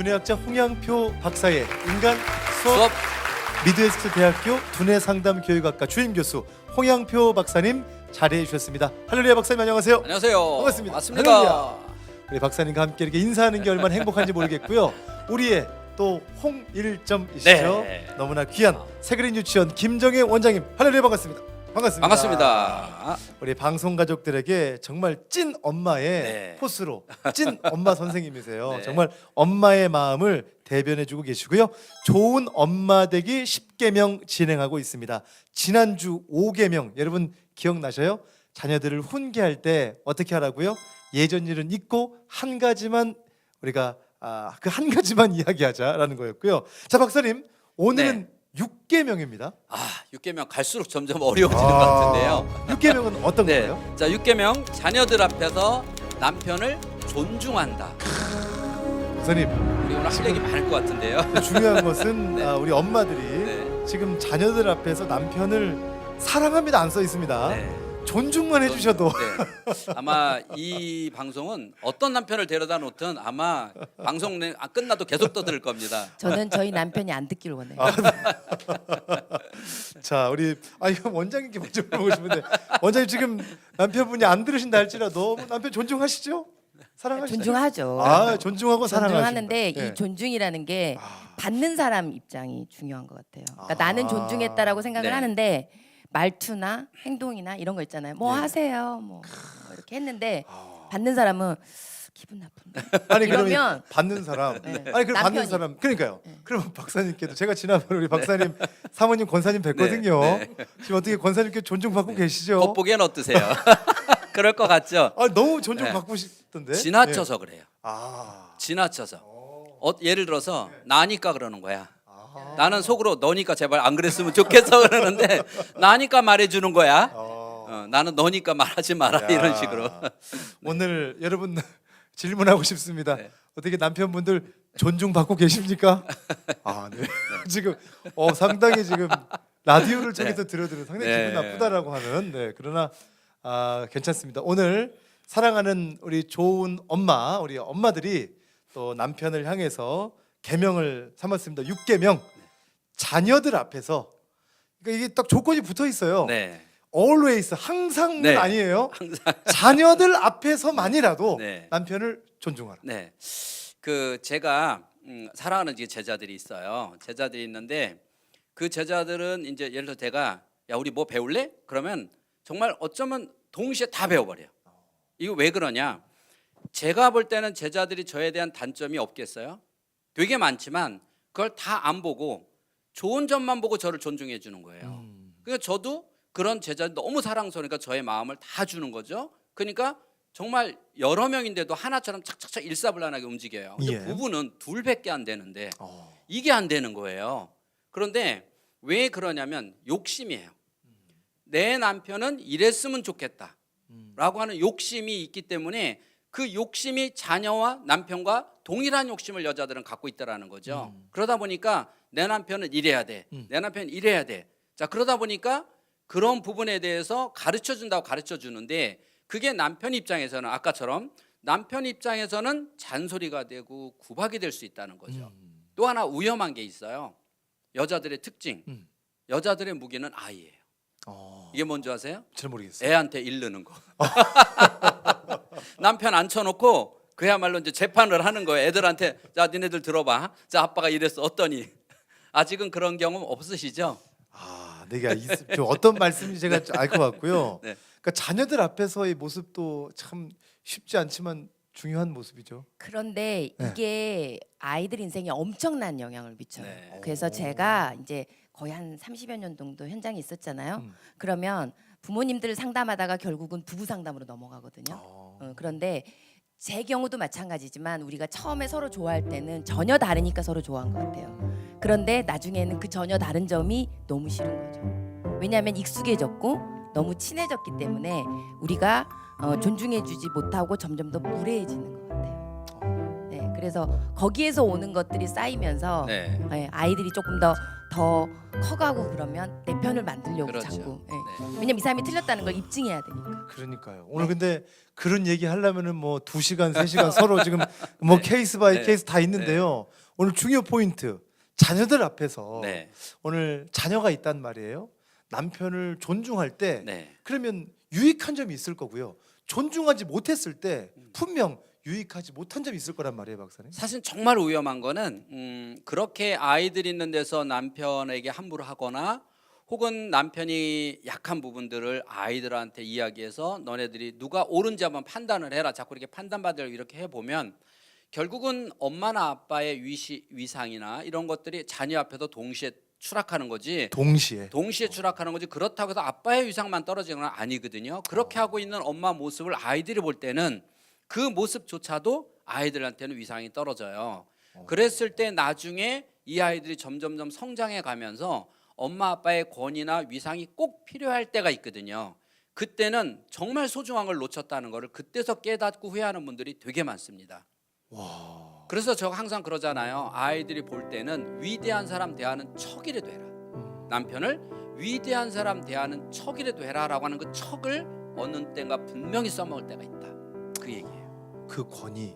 두뇌학자 홍양표 박사의 인간 수업, 수업 미드웨스트 대학교 두뇌상담교육학과 주임 교수 홍양표 박사님 자리해 주셨습니다. 할렐루야 박사님 안녕하세요. 안녕하세요. 반갑습니다. 맞습니다. 할렐루야. 우리 박사님과 함께 이렇게 인사하는 게 얼마나 행복한지 모르겠고요. 우리의 또 홍일점이시죠. 네. 너무나 귀한 세그린 유치원 김정혜 원장님 할렐루야 반갑습니다. 반갑습니다. 반갑습니다. 우리 방송 가족들에게 정말 찐 엄마의 네. 포스로 찐 엄마 선생님이세요. 네. 정말 엄마의 마음을 대변해주고 계시고요. 좋은 엄마 되기 10개명 진행하고 있습니다. 지난주 5개명 여러분 기억나셔요? 자녀들을 훈계할 때 어떻게 하라고요? 예전 일은 잊고 한 가지만 우리가 아, 그 한 가지만 이야기하자라는 거였고요. 자 박사님 오늘은 6개명입니다. 아, 6개명 갈수록 점점 어려워지는 것 같은데요. 6개명은 어떤 네. 거예요? 자, 6개명 자녀들 앞에서 남편을 존중한다. 박사님 우리 오늘 할 얘기 많을 것 같은데요. 중요한 것은 네. 아, 우리 엄마들이 네. 지금 자녀들 앞에서 남편을 사랑합니다 안 써 있습니다. 네. 존중만 해주셔도 네. 아마 이 방송은 어떤 남편을 데려다 놓든 아마 방송 내, 아, 끝나도 계속 떠들 겁니다. 저는 저희 남편이 안 듣길 원해요. 자 우리 아 이거 원장님께 먼저 물어보고 싶은데 원장님 지금 남편분이 안 들으신다 할지라도 뭐 남편 존중하시죠? 사랑하시죠? 존중하죠. 아 존중하고 사랑하시는 존중하는데 네. 이 존중이라는 게 아. 받는 사람 입장이 중요한 것 같아요. 그러니까 아. 나는 존중했다라고 생각을 네. 하는데 말투나 행동이나 이런 거 있잖아요. 뭐 네. 하세요, 뭐 이렇게 했는데 아. 받는 사람은 기분 나쁜데. 아니 그러면 받는 사람 네. 아니 그럼 받는 남편이- 사람 그러니까요. 네. 그러면 박사님께도 제가 지난번에 우리 박사님 사모님 권사님 뵀거든요. 네, 지금 어떻게 권사님께 존중받고 계시죠? 겉보기엔 어떠세요? 그럴 것 같죠? 아 너무 존중 네. 받고 싶던데. 지나쳐서 그래요. 예. 아. 지나쳐서. 어, 예를 들어서 나니까 그러는 거야. 아. 나는 속으로 너니까 제발 안 그랬으면 좋겠어 그러는데 나니까 말해주는 거야. 어. 어, 나는 너니까 말하지 마라 야. 이런 식으로. 오늘 여러분 질문하고 싶습니다. 네. 어떻게 남편분들 존중 받고 계십니까? 아 네. 지금 어 상당히 지금 라디오를 통해서 들어들은 상당히 네. 기분 나쁘다라고 하는 네 그러나 아 괜찮습니다. 오늘 사랑하는 우리 좋은 엄마 우리 엄마들이 또 남편을 향해서 계명을 삼았습니다. 6계명 자녀들 앞에서 그러니까 이게 딱 조건이 붙어 있어요. 네, always 항상은 네. 아니에요. 항상 자녀들 앞에서만이라도 네. 남편을 존중하라. 네. 그 제가 음, 사랑하는 이제 제자들이 있어요. 제자들이 있는데 그 제자들은 이제 예를 들어 제가 야 우리 뭐 배울래? 그러면 정말 어쩌면 동시에 다 배워버려요. 이거 왜 그러냐? 제가 볼 때는 제자들이 저에 대한 단점이 없겠어요? 되게 많지만 그걸 다 안 보고 좋은 점만 보고 저를 존중해 주는 거예요. 그러니까 저도 그런 제자들 너무 사랑스러우니까 저의 마음을 다 주는 거죠. 그러니까 정말 여러 명인데도 하나처럼 착착착 일사불란하게 움직여요. 근데 예. 부부는 둘밖에 안 되는데 어. 이게 안 되는 거예요. 그런데 왜 그러냐면 욕심이에요. 내 남편은 이랬으면 좋겠다. 라고 하는 욕심이 있기 때문에 그 욕심이 자녀와 남편과 동일한 욕심을 여자들은 갖고 있다라는 거죠. 그러다 보니까 내 남편은 이래야 돼. 음. 내 남편은 이래야 돼. 자, 그러다 보니까 그런 부분에 대해서 가르쳐 준다고 가르쳐 주는데 그게 남편 입장에서는 아까처럼 남편 입장에서는 잔소리가 되고 구박이 될 수 있다는 거죠. 음. 또 하나 위험한 게 있어요. 여자들의 특징. 음. 여자들의 무기는 아이예요. 어. 이게 뭔지 아세요? 잘 모르겠어요. 애한테 일르는 거. 남편 앉혀놓고 그야말로 이제 재판을 하는 거예요. 애들한테 자 니네들 들어봐. 자 아빠가 이랬어 어떠니? 아직은 그런 경험 없으시죠? 아, 내가 있, 좀 어떤 말씀인지 제가 알 것 같고요. 네. 그러니까 자녀들 앞에서의 모습도 참 쉽지 않지만 중요한 모습이죠. 그런데 네. 이게 아이들 인생에 엄청난 영향을 미쳐요. 네. 그래서 제가 이제 거의 한 30여 년 정도 현장에 있었잖아요. 음. 그러면 부모님들 상담하다가 결국은 부부 상담으로 넘어가거든요. 어. 어, 그런데 제 경우도 마찬가지지만 우리가 처음에 서로 좋아할 때는 전혀 다르니까 서로 좋아한 것 같아요. 그런데 나중에는 그 전혀 다른 점이 너무 싫은 거죠. 왜냐하면 익숙해졌고 너무 친해졌기 때문에 우리가 어, 존중해주지 못하고 점점 더 무례해지는 것 같아요. 네, 그래서 거기에서 오는 것들이 쌓이면서 네. 예, 아이들이 조금 더 더 커가고 그러면 내 편을 만들려고 그렇죠. 자꾸. 예. 네. 왜냐면 이 사람이 틀렸다는 걸 입증해야 되니까. 그러니까요. 오늘 네. 근데 그런 얘기 하려면은 뭐두 시간, 세 시간 서로 지금 뭐 케이스 바이 네. 케이스 다 있는데요. 오늘 중요 포인트 자녀들 앞에서 네. 오늘 자녀가 있단 말이에요. 남편을 존중할 때 네. 그러면 유익한 점이 있을 거고요. 존중하지 못했을 때 분명 유익하지 못한 점이 있을 거란 말이에요, 박사님. 사실 정말 위험한 거는 음, 그렇게 아이들 있는 데서 남편에게 함부로 하거나 혹은 남편이 약한 부분들을 아이들한테 이야기해서 너네들이 누가 옳은지 한번 판단을 해라. 자꾸 이렇게 판단받으려고 이렇게 해 보면 결국은 엄마나 아빠의 위시, 위상이나 이런 것들이 자녀 앞에서 동시에 추락하는 거지. 동시에. 동시에 추락하는 거지 그렇다고 해서 아빠의 위상만 떨어지는 건 아니거든요. 그렇게 하고 있는 엄마 모습을 아이들이 볼 때는 그 모습조차도 아이들한테는 위상이 떨어져요. 그랬을 때 나중에 이 아이들이 점점점 성장해 가면서 엄마 아빠의 권위나 위상이 꼭 필요할 때가 있거든요. 그때는 정말 소중한 걸 놓쳤다는 거를 그때서 깨닫고 후회하는 분들이 되게 많습니다. 와. 그래서 제가 항상 그러잖아요. 아이들이 볼 때는 위대한 사람 대하는 척이라도 해라. 남편을 위대한 사람 대하는 척이라도 해라라고 하는 그 척을 어느 때인가 분명히 써먹을 때가 있다. 그 얘기예요. 그 권위.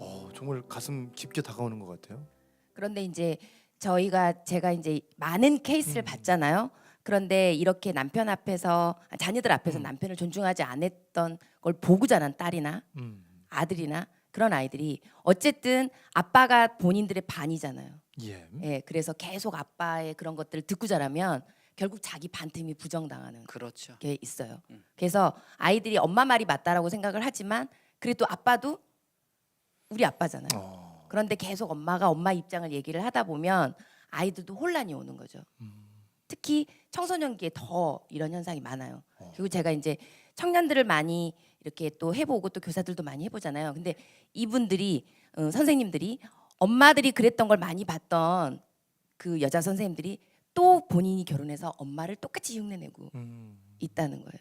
어, 정말 가슴 깊게 다가오는 것 같아요. 그런데 이제 저희가 제가 이제 많은 케이스를 음. 봤잖아요. 그런데 이렇게 남편 앞에서 자녀들 앞에서 음. 남편을 존중하지 않았던 걸 보고 자란 딸이나 음. 아들이나 그런 아이들이 어쨌든 아빠가 본인들의 반이잖아요. 예. 예, 그래서 계속 아빠의 그런 것들을 듣고 자라면 결국 자기 반틈이 부정당하는 그렇죠. 게 있어요. 음. 그래서 아이들이 엄마 말이 맞다라고 생각을 하지만 그래도 아빠도 우리 아빠잖아요. 어. 그런데 계속 엄마가 엄마 입장을 얘기를 하다 보면 아이들도 혼란이 오는 거죠. 음. 특히 청소년기에 더 이런 현상이 많아요. 어. 그리고 제가 이제 청년들을 많이 이렇게 또 해보고 또 교사들도 많이 해보잖아요. 근데 이분들이 어, 선생님들이 엄마들이 그랬던 걸 많이 봤던 그 여자 선생님들이 또 본인이 결혼해서 엄마를 똑같이 흉내내고 음. 있다는 거예요.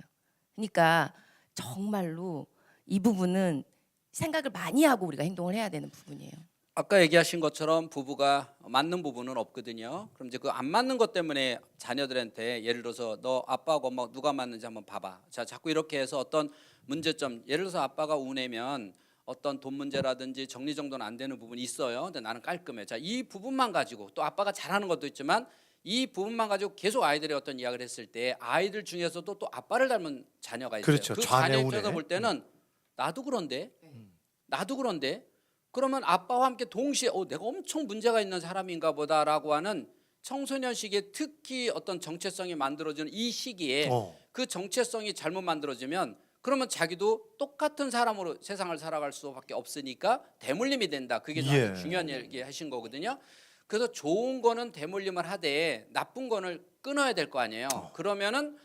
그러니까 정말로 이 부분은 생각을 많이 하고 우리가 행동을 해야 되는 부분이에요. 아까 얘기하신 것처럼 부부가 맞는 부분은 없거든요. 그럼 이제 그 안 맞는 것 때문에 자녀들한테 예를 들어서 너 아빠하고 엄마 누가 맞는지 한번 봐봐. 자, 자꾸 이렇게 해서 어떤 문제점, 예를 들어서 아빠가 우내면 어떤 돈 문제라든지 정리정돈 안 되는 부분이 있어요. 근데 나는 깔끔해. 자, 이 부분만 가지고 또 아빠가 잘하는 것도 있지만 이 부분만 가지고 계속 아이들이 어떤 이야기를 했을 때 아이들 중에서도 또 아빠를 닮은 자녀가 있어요. 그렇죠. 그 좌뇌, 자녀 우뇌. 입장에서 볼 때는 나도 그런데 나도 그런데 그러면 아빠와 함께 동시에 어, 내가 엄청 문제가 있는 사람인가 보다라고 하는 청소년 시기에 특히 어떤 정체성이 만들어지는 이 시기에 어. 그 정체성이 잘못 만들어지면 그러면 자기도 똑같은 사람으로 세상을 살아갈 수밖에 없으니까 대물림이 된다. 그게 예. 중요한 얘기 하신 거거든요. 그래서 좋은 거는 대물림을 하되 나쁜 거는 끊어야 될 거 아니에요. 그러면은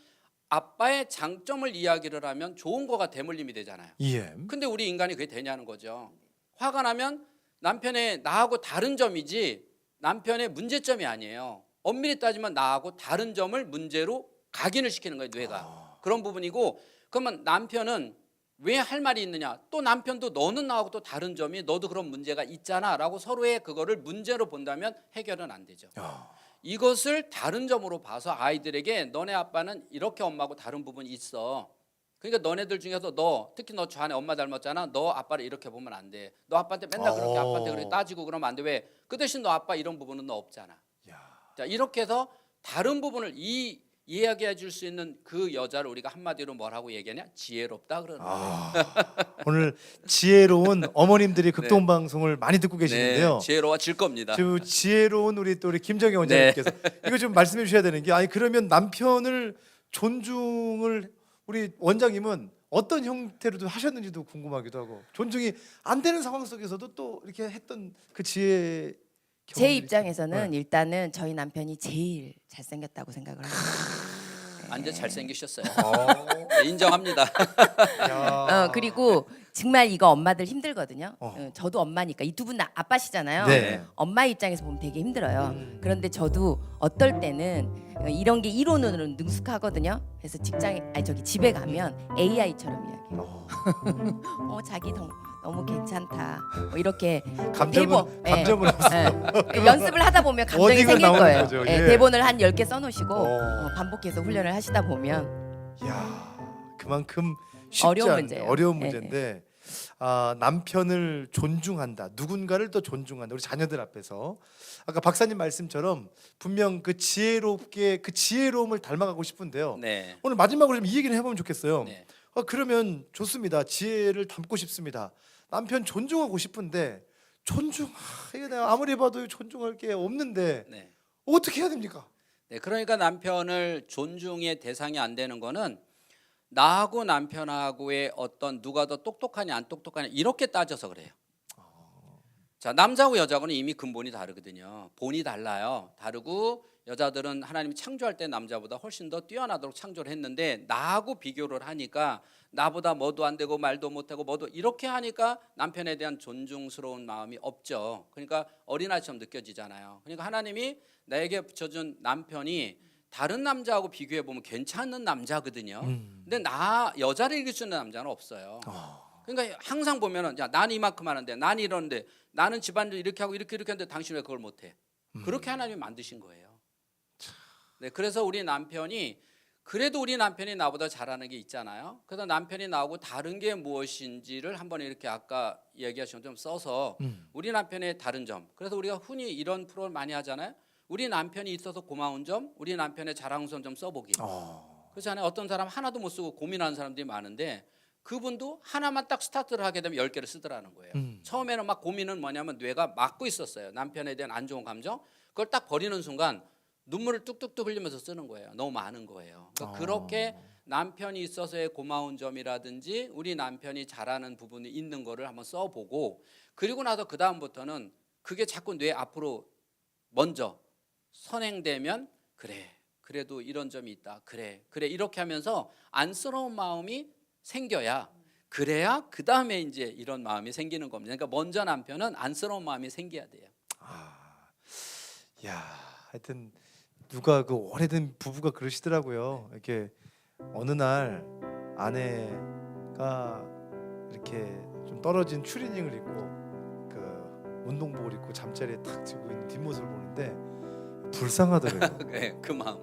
아빠의 장점을 이야기를 하면 좋은 거가 대물림이 되잖아요. 예. 근데 우리 인간이 그게 되냐는 거죠. 화가 나면 남편의 나하고 다른 점이지 남편의 문제점이 아니에요. 엄밀히 따지면 나하고 다른 점을 문제로 각인을 시키는 거예요, 뇌가. 그런 부분이고 그러면 남편은 왜 할 말이 있느냐? 또 남편도 너는 나하고 또 다른 점이 너도 그런 문제가 있잖아라고 서로의 그거를 문제로 본다면 해결은 안 되죠. 야. 이것을 다른 점으로 봐서 아이들에게 너네 아빠는 이렇게 엄마하고 다른 부분이 있어. 그러니까 너네들 중에서 너 특히 너 좌네 엄마 닮았잖아. 너 아빠를 이렇게 보면 안 돼. 너 아빠한테 맨날 그렇게 어. 아빠한테 그렇게 따지고 그러면 안 돼. 왜? 그 대신 너 아빠 이런 부분은 너 없잖아. 야. 자 이렇게 해서 다른 부분을 이 이야기해 줄 수 있는 그 여자를 우리가 한마디로 뭐라고 얘기하냐? 지혜롭다 그러는 거예요. 아, 오늘 지혜로운 어머님들이 극동 방송을 많이 듣고 계시는데요. 네, 지혜로워질 겁니다. 저 지혜로운 우리 또 우리 김정희 원장님께서 이거 좀 말씀해 주셔야 되는 게 아니 그러면 남편을 존중을 우리 원장님은 어떤 형태로도 하셨는지도 궁금하기도 하고 존중이 안 되는 상황 속에서도 또 이렇게 했던 그 지혜 제 입장에서는 네. 일단은 저희 남편이 제일 잘생겼다고 생각을 합니다. 완전 잘생기셨어요. 어. 네, 인정합니다. 야. 어, 그리고 정말 이거 엄마들 힘들거든요. 어. 어, 저도 엄마니까 이 두 분 아빠시잖아요. 네. 엄마 입장에서 보면 되게 힘들어요. 음. 그런데 저도 어떨 때는 어, 이런 게 이론으로 능숙하거든요. 그래서 직장에 아니 저기 집에 가면 AI처럼 이야기해요. 어. 어 자기 동, 너무 괜찮다. 뭐 이렇게 감정은 대본, 예. 감정은 예, 연습을 하다 보면 감정이 생길 나오는 거예요. 거죠, 예, 예. 대본을 한 10개 써놓으시고 어. 어, 반복해서 훈련을 하시다 보면 야 그만큼 쉽지 어려운 문제예요. 어려운 예, 문제인데 아, 남편을 존중한다 누군가를 더 존중한다 우리 자녀들 앞에서 아까 박사님 말씀처럼 분명 그 지혜롭게 그 지혜로움을 닮아가고 싶은데요 네. 오늘 마지막으로 좀 이 얘기를 해보면 좋겠어요 네. 아, 그러면 좋습니다 지혜를 담고 싶습니다 남편 존중하고 싶은데 존중 아, 이게 내가 아무리 봐도 존중할 게 없는데 네. 어떻게 해야 됩니까? 네, 그러니까 남편을 존중의 대상이 안 되는 거는 나하고 남편하고의 어떤 누가 더 똑똑하냐 안 똑똑하냐 이렇게 따져서 그래요. 자, 남자하고 여자하고는 이미 근본이 다르거든요. 본이 달라요. 다르고 여자들은 하나님이 창조할 때 남자보다 훨씬 더 뛰어나도록 창조를 했는데 나하고 비교를 하니까 나보다 뭐도 안 되고 말도 못하고 뭐도 이렇게 하니까 남편에 대한 존중스러운 마음이 없죠. 그러니까 어린아이처럼 느껴지잖아요. 그러니까 하나님이 나에게 붙여준 남편이 다른 남자하고 비교해 보면 괜찮은 남자거든요. 음. 근데 나 여자를 이길 수 있는 남자는 없어요. 그러니까 항상 보면은 야, 난 이만큼 하는데 난 이러는데 나는 집안일 이렇게 하고 이렇게 이렇게 하는데 당신 왜 그걸 못 해? 그렇게 하나님이 만드신 거예요. 네, 그래서 우리 남편이 그래도 우리 남편이 나보다 잘하는 게 있잖아요. 그래서 남편이 나하고 다른 게 무엇인지를 한번 이렇게 아까 얘기하신 것처럼 써서 음. 우리 남편의 다른 점. 그래서 우리가 흔히 이런 프로를 많이 하잖아요. 우리 남편이 있어서 고마운 점, 우리 남편의 자랑스러운 점 써보기. 어. 그렇잖아요. 어떤 사람 하나도 못 쓰고 고민하는 사람들이 많은데 그분도 하나만 딱 스타트를 하게 되면 열 개를 쓰더라는 거예요. 음. 처음에는 막 고민은 뭐냐면 뇌가 막고 있었어요. 남편에 대한 안 좋은 감정. 그걸 딱 버리는 순간 눈물을 뚝뚝뚝 흘리면서 쓰는 거예요. 너무 많은 거예요. 그러니까 아. 그렇게 남편이 있어서의 고마운 점이라든지 우리 남편이 잘하는 부분이 있는 거를 한번 써보고 그리고 나서 그 다음부터는 그게 자꾸 뇌 앞으로 먼저 선행되면 그래 그래도 이런 점이 있다 그래 그래 이렇게 하면서 안쓰러운 마음이 생겨야 그래야 그 다음에 이제 이런 마음이 생기는 겁니다. 그러니까 먼저 남편은 안쓰러운 마음이 생겨야 돼요. 아, 야, 하여튼 누가 그 오래된 부부가 그러시더라고요. 이렇게 어느 날 아내가 이렇게 좀 떨어진 추리닝을 입고 그 운동복을 입고 잠자리에 탁 지고 있는 뒷모습을 보는데 불쌍하더라고요. 네, 그 마음.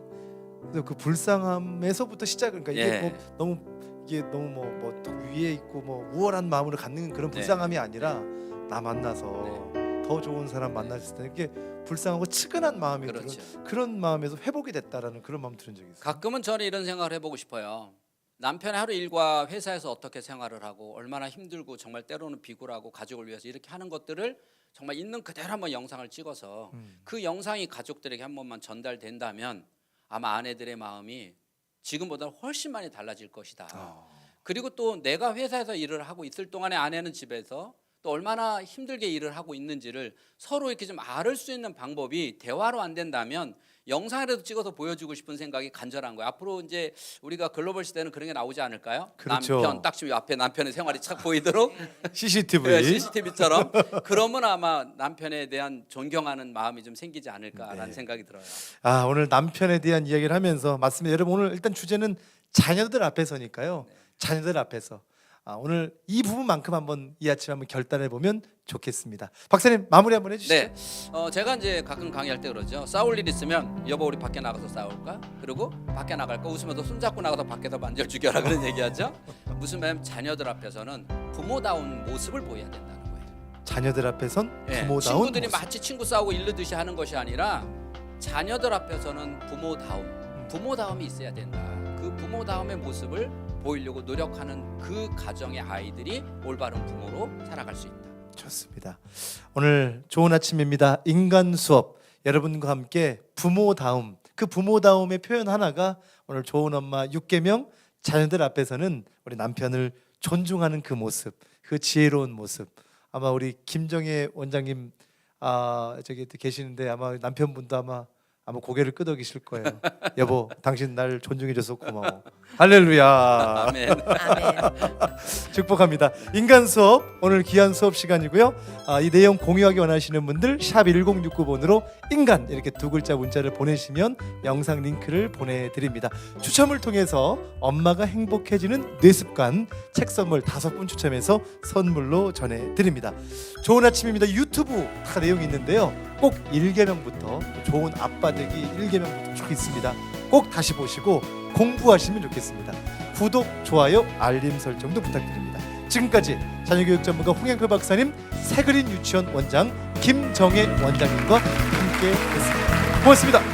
근데 그 불쌍함에서부터 시작. 그러니까 이게 예. 뭐 너무 이게 너무 뭐뭐 위에 있고 뭐 우월한 마음으로 갖는 그런 네. 불쌍함이 아니라 나 만나서 더 좋은 사람 만났을 때 이게 불쌍하고 측은한 마음이 그렇죠. 드는 그런 마음에서 회복이 됐다라는 그런 마음 들은 적이 있어요. 가끔은 저는 이런 생각을 해보고 싶어요. 남편의 하루 일과 회사에서 어떻게 생활을 하고 얼마나 힘들고 정말 때로는 비굴하고 가족을 위해서 이렇게 하는 것들을 정말 있는 그대로 한번 영상을 찍어서 음. 그 영상이 가족들에게 한 번만 전달된다면 아마 아내들의 마음이 지금보다 훨씬 많이 달라질 것이다. 아. 그리고 또 내가 회사에서 일을 하고 있을 동안에 아내는 집에서 또 얼마나 힘들게 일을 하고 있는지를 서로 이렇게 좀 알을 수 있는 방법이 대화로 안 된다면 영상이라도 찍어서 보여주고 싶은 생각이 간절한 거예요. 앞으로 이제 우리가 글로벌 시대는 그런 게 나오지 않을까요? 그렇죠. 남편 딱 지금 앞에 남편의 생활이 착 보이도록 CCTV. 네, CCTV처럼 그러면 아마 남편에 대한 존경하는 마음이 좀 생기지 않을까라는 네. 생각이 들어요. 아 오늘 남편에 대한 이야기를 하면서 맞습니다. 여러분 오늘 일단 주제는 자녀들 앞에서니까요. 네. 자녀들 앞에서 아, 오늘 이 부분만큼 한번 이 아침 한번 결단해 보면 좋겠습니다. 박사님 마무리 한번 해주시죠. 네, 어, 제가 이제 가끔 강의할 때 그러죠. 싸울 일 있으면 여보 우리 밖에 나가서 싸울까? 그리고 밖에 나갈까? 웃으면서 손잡고 나가서 밖에서 만절 죽여라 그런 얘기하죠. 무슨 말이냐면 자녀들 앞에서는 부모다운 모습을 보여야 된다는 거예요. 자녀들 앞에선 예, 부모다운 친구들이 모습. 마치 친구 싸우고 일르듯이 하는 것이 아니라 자녀들 앞에서는 부모다움, 부모다움이 있어야 된다. 그 부모다움의 모습을 보이려고 노력하는 그 가정의 아이들이 올바른 부모로 살아갈 수 있다. 좋습니다. 오늘 좋은 아침입니다. 인간 수업 여러분과 함께 부모다움 그 부모다움의 표현 하나가 오늘 좋은 엄마 6계명 자녀들 앞에서는 우리 남편을 존중하는 그 모습, 그 지혜로운 모습. 아마 우리 김정혜 원장님 아 저기 또 계시는데 아마 남편분도 아마 아마 고개를 끄덕이실 거예요. 여보, 당신 날 존중해줘서 고마워. 할렐루야. 아멘. 아멘. 축복합니다. 인간 수업 오늘 귀한 수업 시간이고요. 아, 이 내용 공유하기 원하시는 분들 샵 1069번으로 인간 이렇게 두 글자 문자를 보내시면 영상 링크를 보내드립니다. 추첨을 통해서 엄마가 행복해지는 뇌습관 책 선물 다섯 분 추첨해서 선물로 전해드립니다. 좋은 아침입니다. 유튜브 다 내용이 있는데요. 꼭 1개명부터 좋은 아빠 되기 1개명부터 쭉 있습니다. 꼭 다시 보시고 공부하시면 좋겠습니다. 구독, 좋아요, 알림 설정도 부탁드립니다. 지금까지 자녀교육 전문가 홍영표 박사님, 새그린 유치원 원장 김정혜 원장님과 함께 했습니다. 고맙습니다.